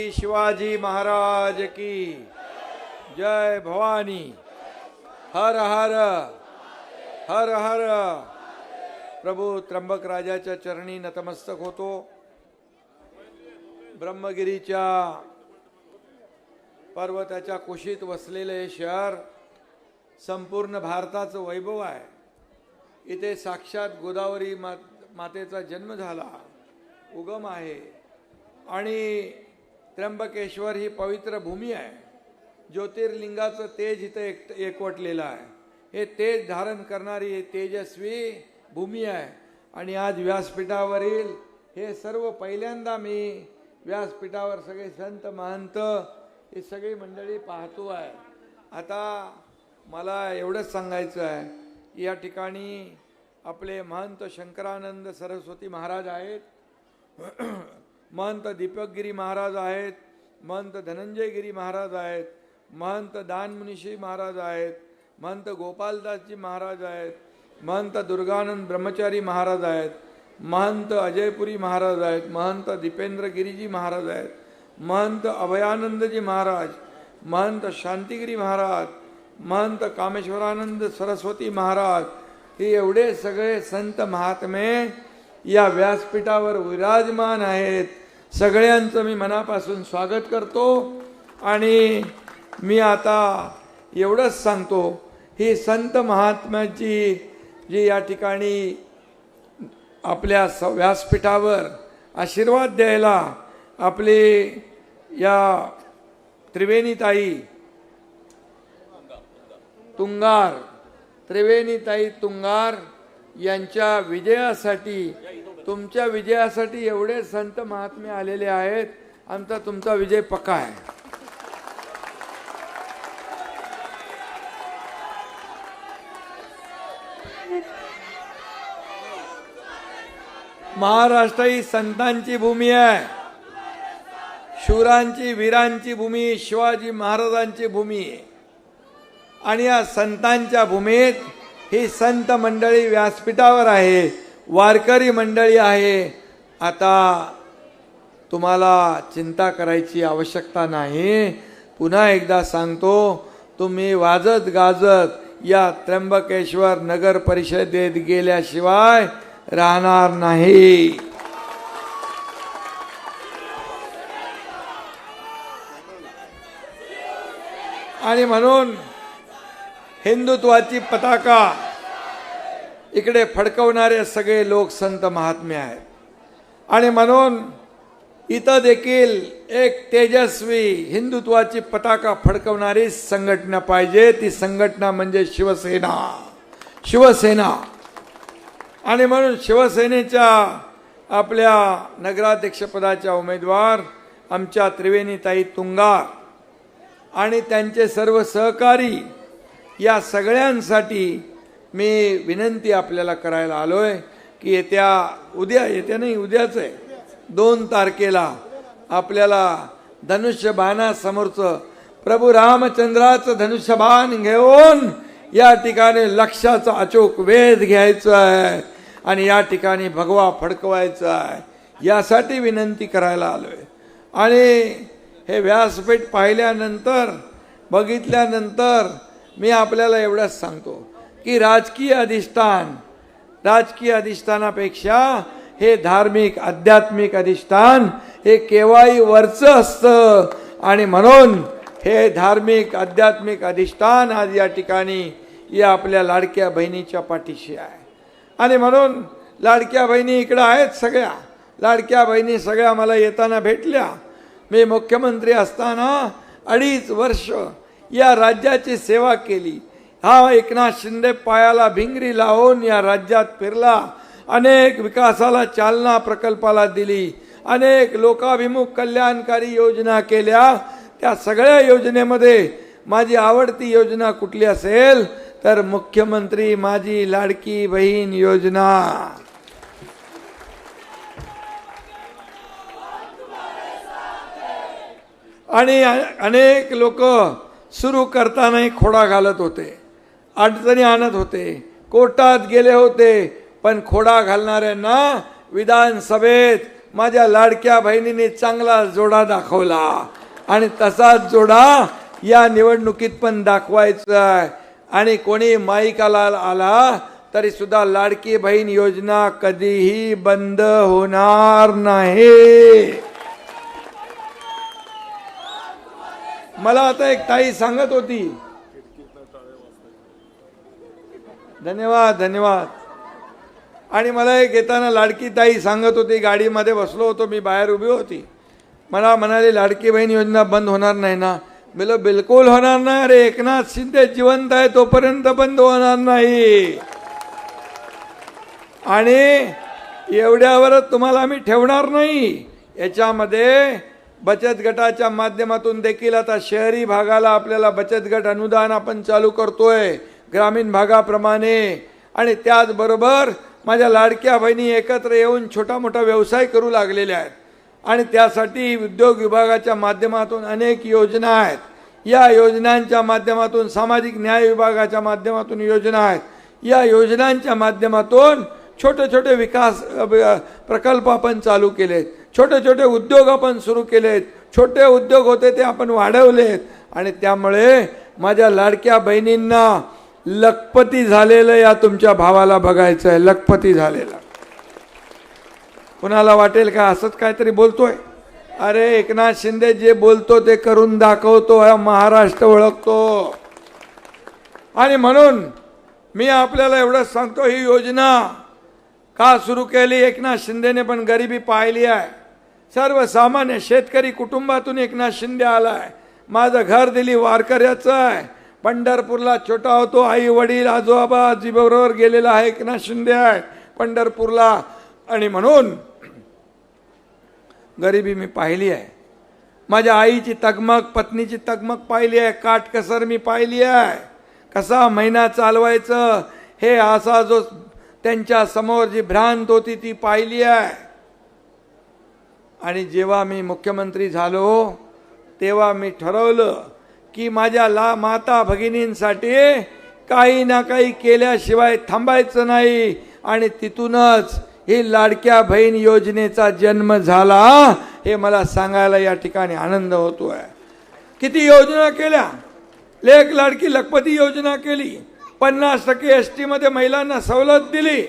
शिवाजी महाराज की। जय भवानी। हर हर। हर हर। प्रभू त्र्यंबक राजाच्या चरणी नतमस्तक होतो। ब्रह्मगिरीच्या पर्वताच्या कुशीत वसलेले हे शहर संपूर्ण भारताचं वैभव आहे। इथे साक्षात गोदावरी मा मातेचा जन्म झाला उगम आहे। आणि त्र्यंबकेश्वर ही पवित्र भूमी आहे. ज्योतिर्लिंगाचं तेज इथं एक एकवटलेलं आहे. हे तेज धारण करणारी तेजस्वी भूमी आहे. आणि आज व्यासपीठावरील हे सर्व पहिल्यांदा मी व्यासपीठावर सगळे संत महंत ही सगळी मंडळी पाहतो आहे. आता मला एवढंच सांगायचं आहे की या ठिकाणी आपले महंत शंकरानंद सरस्वती महाराज आहेत. महंत दीपकगिरी महाराज आहेत महंत धनंजयगिरी महाराज आहेत महंत दानमुनिशी महाराज आहेत महंत गोपालदासजी महाराज आहेत महंत दुर्गानंद ब्रह्मचारी महाराज आहेत महंत अजयपुरी महाराज आहेत महंत दीपेंद्रगिरीजी महाराज आहेत महंत अभयानंदजी महाराज महंत शांतिगिरी महाराज महंत कामेश्वरानंद सरस्वती महाराज हे एवढे सगळे संत महात्मे या व्यासपीठावर विराजमान आहेत. सगळ्यांचं मी मनापासून स्वागत करतो आणि मी आता एवढंच सांगतो ही संत महात्म्याची जी या ठिकाणी आपल्या स व्यासपीठावर आशीर्वाद द्यायला आपले या त्रिवेणीताई तुंगार त्रिवेणीताई तुंगार यांच्या विजयासाठी तुमच्या विजयासाठी एवढे संत महात्मे आलेले आहेत आमचा तुमचा विजय पक्का आहे. महाराष्ट्र ही संतांची भूमी आहे. शूरांची वीरांची भूमी शिवाजी महाराजांची भूमी आहे. आणि या संतांच्या भूमीत ही संत मंडळी व्यासपीठावर आहे. वारकरी मंडळी आहे. आता तुम्हाला चिंता करायची आवश्यकता नाही. पुन्हा एकदा सांगतो तुम्ही वाजत गाजत या त्र्यंबकेश्वर नगर परिषदेत गेल्याशिवाय राहणार नाही. आणि म्हणून हिंदुत्वाची पताका इकडे फडकवणारे सगळे लोक संत महात्मे आहेत. आणि म्हणून इथं देखील एक तेजस्वी हिंदुत्वाची पताका फडकवणारी संघटना पाहिजे. ती संघटना म्हणजे शिवसेना. शिवसेना. आणि म्हणून शिवसेनेच्या आपल्या नगराध्यक्षपदाच्या उमेदवार आमच्या त्रिवेणीताई तुंगार आणि त्यांचे सर्व सहकारी या सगळ्यांसाठी मी विनंती आपल्याला करायला आलो आहे की येत्या उद्या येत्या नाही उद्याच आहे. दोन तारखेला आपल्याला धनुष्यबाणासमोरचं प्रभू रामचंद्राचं धनुष्यबाण घेऊन या ठिकाणी लक्षाचा अचूक वेध घ्यायचा आहे आणि या ठिकाणी भगवा फडकवायचा आहे. यासाठी विनंती करायला आलोय. आणि हे व्यासपीठ पाहिल्यानंतर बघितल्यानंतर मी आपल्याला एवढंच सांगतो. की राजकीय अधिष्ठान राजकीय अधिष्ठानापेक्षा हे धार्मिक आध्यात्मिक अधिष्ठान हे केव्हाही वरचं असतं. आणि म्हणून हे धार्मिक आध्यात्मिक अधिष्ठान आज या ठिकाणी या आपल्या लाडक्या बहिणीच्या पाठीशी आहे. आणि म्हणून लाडक्या बहिणी इकडं आहेत सगळ्या. लाडक्या बहिणी सगळ्या मला येताना भेटल्या. मी मुख्यमंत्री असताना अडीच वर्ष या राज्याची सेवा केली. हा एकनाथ शिंदे पायाला भिंगरी लावून या राज्यात फिरला. अनेक विकासाला चालना प्रकल्पाला दिली. अनेक लोकाभिमुख कल्याणकारी योजना केल्या. त्या सगळ्या योजनेमध्ये माझी आवडती योजना कुठली असेल? तर मुख्यमंत्री माझी लाडकी बहीण योजना. आणि अनेक लोक सुरू करतानाही खोडा घालत होते. अडचणी आणत होते. कोर्टात गेले होते पण खोडा घालणाऱ्यांना विधानसभेत माझ्या लाडक्या बहिणीने चांगला जोडा दाखवला. आणि तसाच जोडा या निवडणुकीत पण दाखवायचा आहे. आणि कोणी माईकाला आला तरी सुद्धा लाडकी बहीण योजना कधीही बंद होणार नाही. मला आता एक ताई सांगत होती धन्यवाद धन्यवाद. आणि मला एक येताना लाडकी ताई सांगत होती गाडीमध्ये बसलो होतो मी बाहेर उभी होती. मला म्हणाली लाडकी बहीण योजना बंद होणार नाही ना? बोल बिलकुल होणार नाही. अरे एकनाथ शिंदे जिवंत आहे तोपर्यंत बंद होणार नाही. आणि एवढ्यावरच तुम्हाला आम्ही ठेवणार नाही. याच्यामध्ये बचत गटाच्या माध्यमातून देखील आता शहरी भागाला आपल्याला बचत गट अनुदान आपण चालू करतोय. ग्रामीण भागाप्रमाणे. आणि त्याचबरोबर माझ्या लाडक्या बहिणी एकत्र येऊन छोटा मोठा व्यवसाय करू लागलेल्या आहेत. आणि त्यासाठी उद्योग विभागाच्या माध्यमातून अनेक योजना आहेत. या योजनांच्या माध्यमातून सामाजिक न्याय विभागाच्या माध्यमातून योजना आहेत. या योजनांच्या माध्यमातून छोटे छोटे विकास प्रकल्प आपण चालू केलेत. छोटे छोटे उद्योग आपण सुरू केलेत. छोटे उद्योग होते ते आपण वाढवलेत. आणि त्यामुळे माझ्या लाडक्या बहिणींना लखपती झालेलं या तुमच्या भावाला बघायचं आहे लखपती झालेला. कुणाला वाटेल का? असंच काहीतरी बोलतोय. अरे एकनाथ शिंदे जे बोलतो ते करून दाखवतो हा महाराष्ट्र ओळखतो. आणि म्हणून मी आपल्याला एवढंच सांगतो ही योजना का सुरू केली? एकनाथ शिंदेने पण गरिबी पाहिली आहे. सर्वसामान्य शेतकरी कुटुंबातून एकनाथ शिंदे आलाय. माझं घर दिली वारकऱ्याचं आहे. पंढरपूरला छोटा होतो आई वडील आजोबा आजीबरोबर गेलेला आहे एकनाथ शिंदे आहे? पंढरपूरला. आणि म्हणून गरिबी मी पाहिली आहे. माझ्या आईची तगमग पत्नीची तगमग पाहिली आहे. काटकसर मी पाहिली आहे. कसा महिना चालवायचं हे असा जो त्यांच्यासमोर जी भ्रांत होती ती पाहिली आहे. आणि जेव्हा मी मुख्यमंत्री झालो तेव्हा मी ठरवलं की माझ्या ला माता भगिनींसाठी काही ना काही केल्याशिवाय थांबायचं नाही. आणि तिथूनच ही लाडक्या बहीण योजनेचा जन्म झाला. हे मला सांगायला या ठिकाणी आनंद होतोय. किती योजना केल्या? लेख लाडकी लखपती योजना केली. पन्नास टक्के एस टीमध्ये महिलांना सवलत दिली.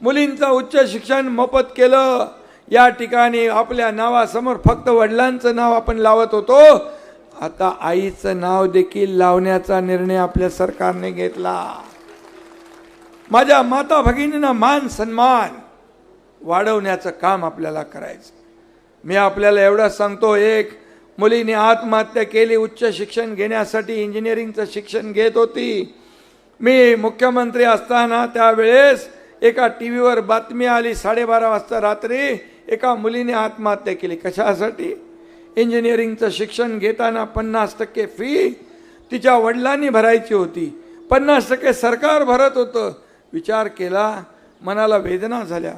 मुलींचं उच्च शिक्षण मोफत केलं. या ठिकाणी आपल्या नावासमोर फक्त वडिलांचं नाव आपण लावत होतो. आता आईचं नाव देखील लावण्याचा निर्णय आपल्या सरकारने घेतला. माझ्या माता भगिनींना मान सन्मान वाढवण्याचं काम आपल्याला करायचं. मी आपल्याला एवढं सांगतो एक मुलीने आत्महत्या केली उच्च शिक्षण घेण्यासाठी इंजिनिअरिंगचं शिक्षण घेत होती. मी मुख्यमंत्री असताना त्यावेळेस एका टी व्हीवर बातमी आली साडेबारा वाजता रात्री एका मुलीने आत्महत्या केली. कशासाठी? इंजिनिअरिंगचं शिक्षण घेताना पन्नास टक्के फी तिच्या वडिलांनी भरायची होती. पन्नास टक्के सरकार भरत होतं. विचार केला मनाला वेदना झाल्या.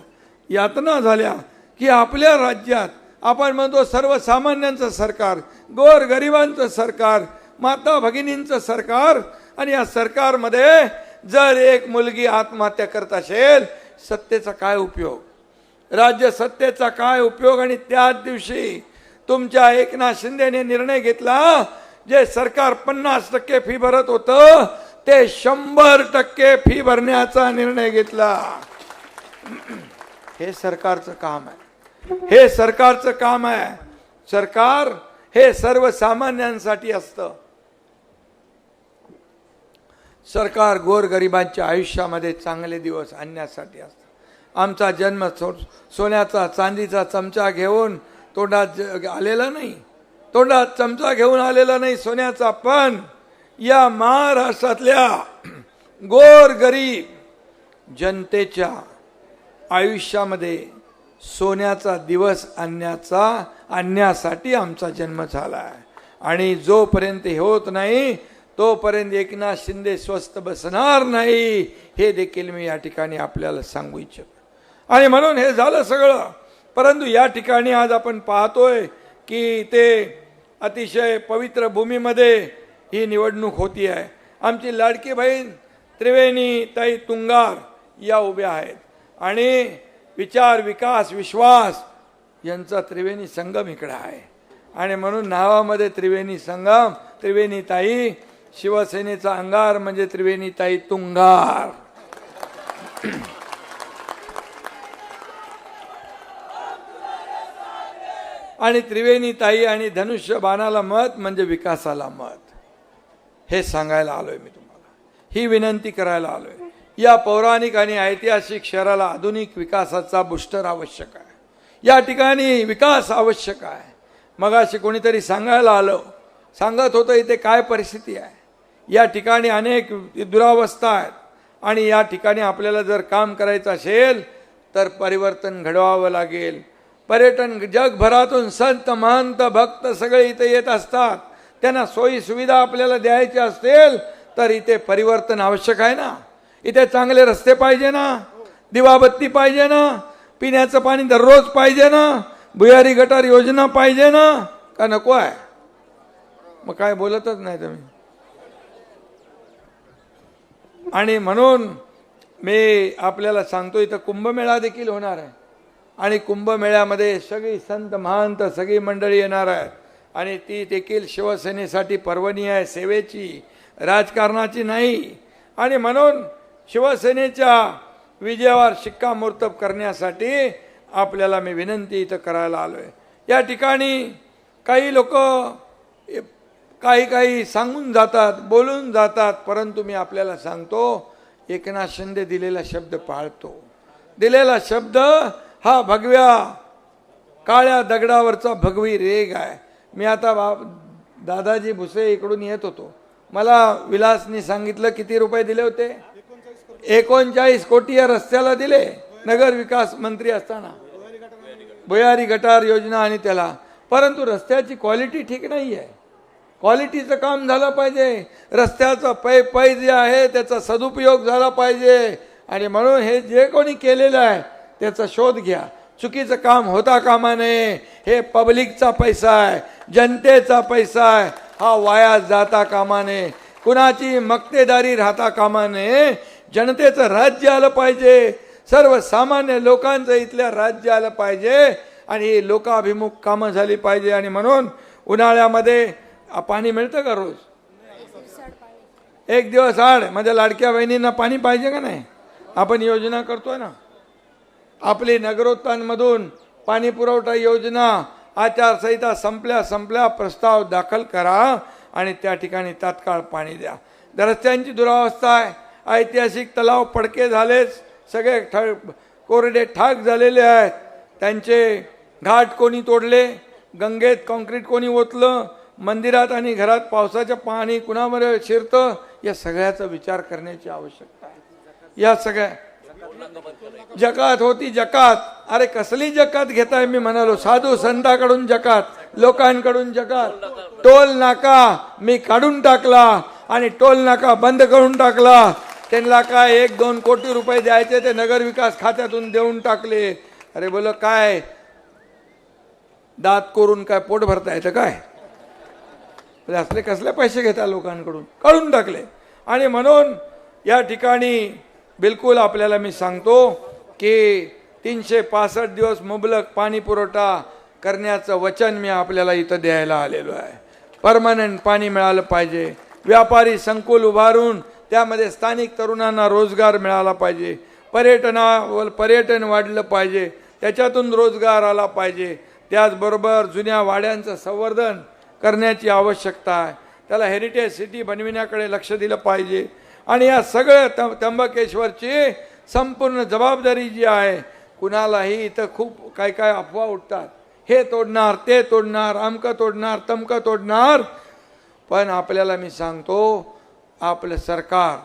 यातना झाल्या की आपल्या राज्यात आपण म्हणतो सर्वसामान्यांचं सरकार गोर गरिबांचं सरकार माता भगिनींचं सरकार आणि या सरकारमध्ये जर एक मुलगी आत्महत्या करत असेल सत्तेचा काय उपयोग? राज्य सत्तेचा काय उपयोग? आणि त्याच दिवशी तुमच्या एकनाथ शिंदेने निर्णय घेतला जे सरकार पन्नास टक्के फी भरत होतं ते शंभर टक्के फी भरण्याचा निर्णय घेतला. हे सरकारचं काम आहे. हे सरकारचं काम आहे. सरकार हे सर्वसामान्यांसाठी असतं. सरकार गोरगरिबांच्या आयुष्यामध्ये चांगले दिवस आणण्यासाठी असतं. आमचा जन्म सो सोन्याचा चांदीचा चमचा घेऊन तोंडात आलेला नाही. तोंडात चमचा घेऊन आलेला नाही सोन्याचा पण या महाराष्ट्रातल्या गोर गरीब जनतेच्या आयुष्यामध्ये सोन्याचा दिवस आणण्याचा आणण्यासाठी आमचा जन्म झाला आहे. आणि जोपर्यंत हे होत नाही तोपर्यंत एकनाथ शिंदे स्वस्त बसणार नाही हे देखील मी या ठिकाणी आपल्याला सांगू इच्छितो. आणि म्हणून हे झालं सगळं. परंतु या ठिकाणी आज आपण पाहतोय की ते अतिशय पवित्र भूमीमध्ये ही निवडणूक होती आहे. आमची लाडकी बहीण त्रिवेणी ताई तुंगार या उभ्या आहेत. आणि विचार विकास विश्वास यांचा त्रिवेणी संगम इकडे आहे. आणि म्हणून नावामध्ये त्रिवेणी संगम त्रिवेणी ताई शिवसेनेचा अंगार म्हणजे त्रिवेणी ताई तुंगार. आणि त्रिवेणी ताई आणि धनुष्य बाणाला मत म्हणजे विकासाला मत. हे सांगायला आलोय मी तुम्हाला. ही विनंती करायला आलोय. या पौराणिक आणि ऐतिहासिक शहराला आधुनिक विकासाचा बुस्टर आवश्यक आहे. या ठिकाणी विकास आवश्यक आहे. मगाशी कोणीतरी सांगायला आलं. सांगत होतं इथे काय परिस्थिती आहे. या ठिकाणी अनेक दुरावस्था आहेत. आणि या ठिकाणी आपल्याला जर काम करायचं असेल तर परिवर्तन घडवावं लागेल. पर्यटन जगभरातून संत महंत भक्त सगळे इथे येत असतात. त्यांना सोयी सुविधा आपल्याला द्यायची असेल तर इथे परिवर्तन आवश्यक आहे ना? इथे चांगले रस्ते पाहिजे ना? दिवाबत्ती पाहिजे ना? पिण्याचं पाणी दररोज पाहिजे ना? भुयारी गटार योजना पाहिजे ना? का नको आहे? मग काय बोलतच नाही तुम्ही. आणि म्हणून मी आपल्याला सांगतो इथं कुंभमेळा देखील होणार आहे. आणि कुंभमेळ्यामध्ये सगळी संत महंत सगळी मंडळी येणार आहेत. आणि ती देखील शिवसेनेसाठी पर्वणी आहे सेवेची राजकारणाची नाही. आणि म्हणून शिवसेनेच्या विजयावर शिक्कामोर्तब करण्यासाठी आपल्याला मी विनंती इथं करायला आलो आहे या ठिकाणी काही लोक काही काही सांगून जातात बोलून जातात परंतु मी आपल्याला सांगतो एकनाथ शिंदे दिलेला शब्द पाळतो. दिलेला शब्द हा भगव्या काळ्या दगडावरचा भगवी रेग आहे. मी आता बा दादाजी भुसे इकडून येत होतो. मला विलासनी सांगितलं किती रुपये दिले होते? एकोणचाळीस कोटी या रस्त्याला दिले. नगर विकास मंत्री असताना. भुयारी गटार योजना आणि त्याला. परंतु रस्त्याची क्वालिटी ठीक नाही आहे क्वालिटीचं काम झालं पाहिजे. रस्त्याचा पै पै जे आहे त्याचा सदुपयोग झाला पाहिजे. आणि म्हणून हे जे कोणी केलेलं आहे त्याचा शोध घ्या. चुकीचं काम होता कामा नये. हे पब्लिकचा पैसा आहे. जनतेचा पैसा आहे. हा वाया जाता कामा नये. कुणाची मक्तेदारी राहता कामा नये. जनतेचं राज्य आलं पाहिजे. सर्वसामान्य लोकांचं इथल्या राज्य आलं पाहिजे. आणि ही लोकाभिमुख कामं झाली पाहिजे. आणि म्हणून उन्हाळ्यामध्ये पाणी मिळतं का रोज? एक दिवस आड. माझ्या लाडक्या बहिणींना पाणी पाहिजे का नाही? आपण योजना करतोय ना? आपली नगरोत्थानमधून पाणी पुरवठा योजना आचारसंहिता संपल्या संपल्या प्रस्ताव दाखल करा आणि त्या ठिकाणी तात्काळ पाणी द्या. रस्त्यांची दुरावस्था आहे. ऐतिहासिक तलाव पडके झालेच. सगळे ठ कोरडे ठाक झालेले आहेत. त्यांचे घाट कोणी तोडले? गंगेत कॉन्क्रीट कोणी ओतलं? मंदिरात आणि घरात पावसाचं पाणी कुणामध्ये शिरतं? या सगळ्याचा विचार करण्याची आवश्यकता आहे. या सगळ्या जकात होती जकात. अरे कसली जकात घेताय मी म्हणालो साधू संताकडून जकात लोकांकडून जकात. टोल नाका मी काढून टाकला आणि टोल नाका बंद करून टाकला. त्यांना काय एक दोन कोटी रुपये द्यायचे ते नगर विकास खात्यातून देऊन टाकले. अरे बोल काय? दात करून काय पोट भरता येतं काय? असले कसले पैसे घेता लोकांकडून? काढून टाकले. आणि म्हणून या ठिकाणी बिलकुल आपल्याला मी सांगतो की तीनशे पासष्ट दिवस मुबलक पाणी पुरवठा करण्याचं वचन मी आपल्याला इथं द्यायला आलेलो आहे. परमनंट पाणी मिळालं पाहिजे. व्यापारी संकुल उभारून त्यामध्ये स्थानिक तरुणांना रोजगार मिळाला पाहिजे. पर्यटनावर पर्यटन वाढलं पाहिजे. त्याच्यातून रोजगार आला पाहिजे. त्याचबरोबर जुन्या वाड्यांचं संवर्धन करण्याची आवश्यकता आहे. त्याला हेरिटेज सिटी बनविण्याकडे लक्ष दिलं पाहिजे. आणि या सगळ्या त त्र्यंबकेश्वरची संपूर्ण जबाबदारी जी आहे कुणालाही इथं खूप काय काय अफवा उठतात. हे तोडणार ते तोडणार अमकं तोडणार तमकं तोडणार. पण आपल्याला मी सांगतो आपलं सरकार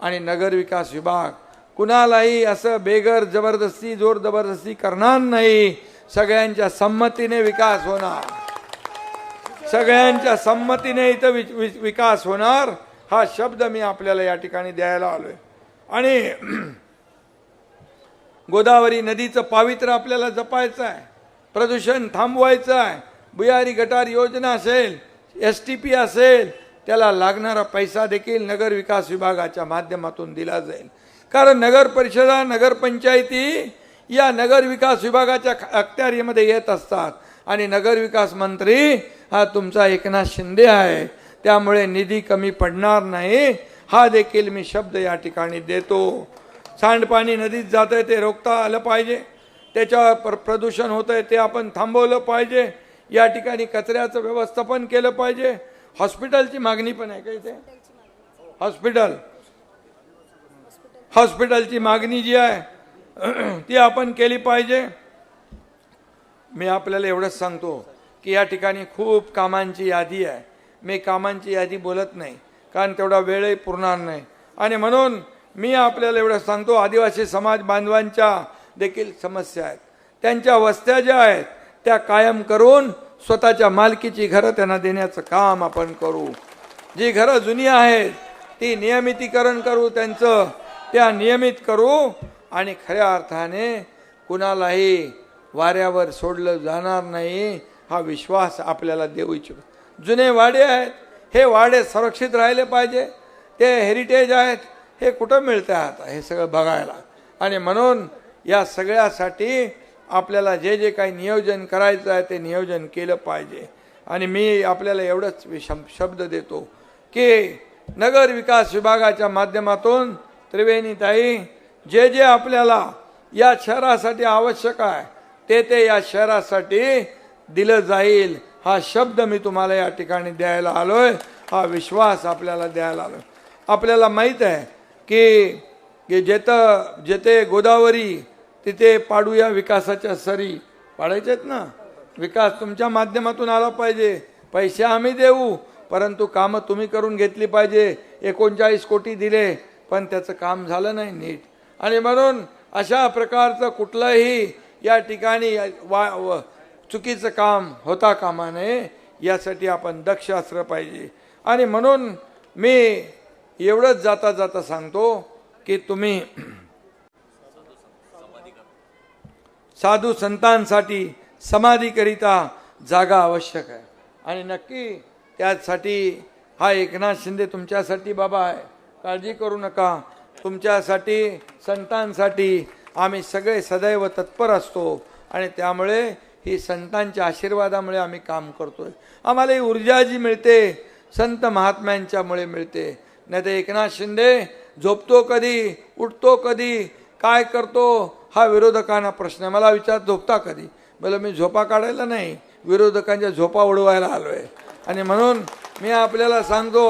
आणि नगरविकास विभाग कुणालाही असं बेगर जबरदस्ती जोर जबरदस्ती करणार नाही. सगळ्यांच्या संमतीने विकास होणार. सगळ्यांच्या संमतीने इथं वि, वि, विकास होणार. हा शब्द मी आपल्याला या ठिकाणी द्यायला आलोय. आणि गोदावरी नदीचं पावित्र्य आपल्याला जपायचं आहे. प्रदूषण थांबवायचं आहे. भुयारी गटार योजना असेल एस टी पी असेल त्याला लागणारा पैसा देखील नगर विकास विभागाच्या माध्यमातून दिला जाईल. कारण नगर परिषदा नगरपंचायती या नगर विकास विभागाच्या अखत्यारीमध्ये येत असतात. आणि नगर विकास मंत्री हा तुमचा एकनाथ शिंदे आहे. त्यामुळे निधी कमी पडणार नाही. हा देखील मी शब्द या ठिकाणी देतो. सांडपाणी नदीत जात आहे ते रोखता आलं पाहिजे. त्याच्यावर प्र प्रदूषण होतं आहे ते आपण थांबवलं पाहिजे. या ठिकाणी कचऱ्याचं व्यवस्थापन केलं पाहिजे. हॉस्पिटलची मागणी पण आहे का इथे? हॉस्पिटल. हॉस्पिटलची मागणी जी आहे ती आपण केली पाहिजे. मी आपल्याला एवढंच सांगतो की या ठिकाणी खूप कामांची यादी आहे. मी कामांची यादी बोलत नाही कारण तेवढा वेळही पुरणार नाही. आणि म्हणून मी आपल्याला एवढं सांगतो आदिवासी समाज बांधवांच्या देखील समस्या आहेत. त्यांच्या वस्त्या ज्या आहेत त्या कायम करून स्वतःच्या मालकीची घरं त्यांना देण्याचं काम आपण करू. जी घरं जुनी आहेत ती नियमितीकरण करू त्यांचं त्या नियमित करू आणि खऱ्या अर्थाने कुणालाही वाऱ्यावर सोडलं जाणार नाही हा विश्वास आपल्याला देऊ इच्छितो. जुने वाडे आहेत हे वाडे सुरक्षित राहिले पाहिजे ते हेरिटेज आहेत हे कुठं मिळतं आता हे सगळं बघायला? आणि म्हणून या सगळ्यासाठी आपल्याला जे जे काही नियोजन करायचं आहे ते नियोजन केलं पाहिजे. आणि मी आपल्याला एवढंच विषम शब्द देतो की नगर विकास विभागाच्या माध्यमातून त्रिवेणीताई जे जे आपल्याला या शहरासाठी आवश्यक आहे ते ते या शहरासाठी दिलं जाईल. हा शब्द मी तुम्हाला या ठिकाणी द्यायला आलोय. हा विश्वास आपल्याला द्यायला आलोय. आपल्याला माहीत आहे की की जेथं जेथे गोदावरी तिथे पाडूया विकासाच्या सरी. पाडायच्यात ना? विकास तुमच्या माध्यमातून आला पाहिजे. पैसे आम्ही देऊ परंतु कामं तुम्ही करून घेतली पाहिजे. एकोणचाळीस कोटी दिले पण त्याचं काम झालं नाही नीट. आणि म्हणून अशा प्रकारचं कुठलंही या ठिकाणी वा व- चुकीचं काम होता कामा नये यासाठी आपण दक्ष असलं पाहिजे. आणि म्हणून मी एवढंच जाता जाता सांगतो की तुम्ही साधू संतांसाठी समाधीकरिता जागा आवश्यक आहे. आणि नक्की त्यासाठी हा एकनाथ शिंदे तुमच्यासाठी बाबा आहे. काळजी करू नका. तुमच्यासाठी संतांसाठी आम्ही सगळे सदैव तत्पर असतो. आणि त्यामुळे ही संतांच्या आशीर्वादामुळे आम्ही काम करतो आहे आम्हाला ही ऊर्जा जी मिळते संत महात्म्यांच्यामुळे मिळते. नाही तर एकनाथ शिंदे झोपतो कधी उठतो कधी काय करतो हा विरोधकांना प्रश्न. आहे. मला विचार झोपता कधी? मला मी झोपा काढायला नाही विरोधकांच्या झोपा उडवायला आलो आहे आणि म्हणून मी आपल्याला सांगतो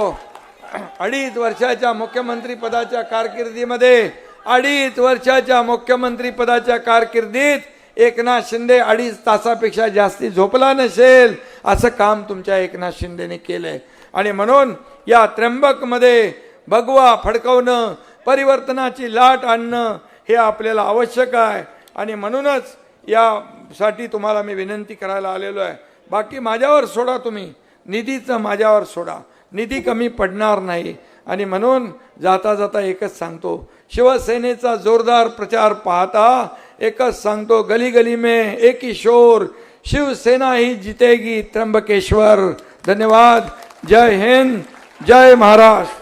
अडीच वर्षाच्या मुख्यमंत्रीपदाच्या कारकिर्दीमध्ये अडीच वर्षाच्या मुख्यमंत्रीपदाच्या कारकिर्दीत एकनाथ शिंदे अडीच तासापेक्षा जास्ती झोपला नसेल. असं काम तुमच्या एकनाथ शिंदेने केलंय. आणि म्हणून या त्र्यंबकमध्ये भगवा फडकवणं परिवर्तनाची लाट आणणं हे आपल्याला आवश्यक आहे. आणि म्हणूनच यासाठी तुम्हाला मी विनंती करायला आलेलो आहे. बाकी माझ्यावर सोडा तुम्ही. निधीचं माझ्यावर सोडा. निधी कमी पडणार नाही. आणि म्हणून जाता जाता एकच सांगतो. शिवसेनेचा जोरदार प्रचार पाहता एकच सांगतो गली गली में एक ही शोर शिवसेना ही जितेगी त्र्यंबकेश्वर। धन्यवाद जय हिंद जय महाराष्ट्र।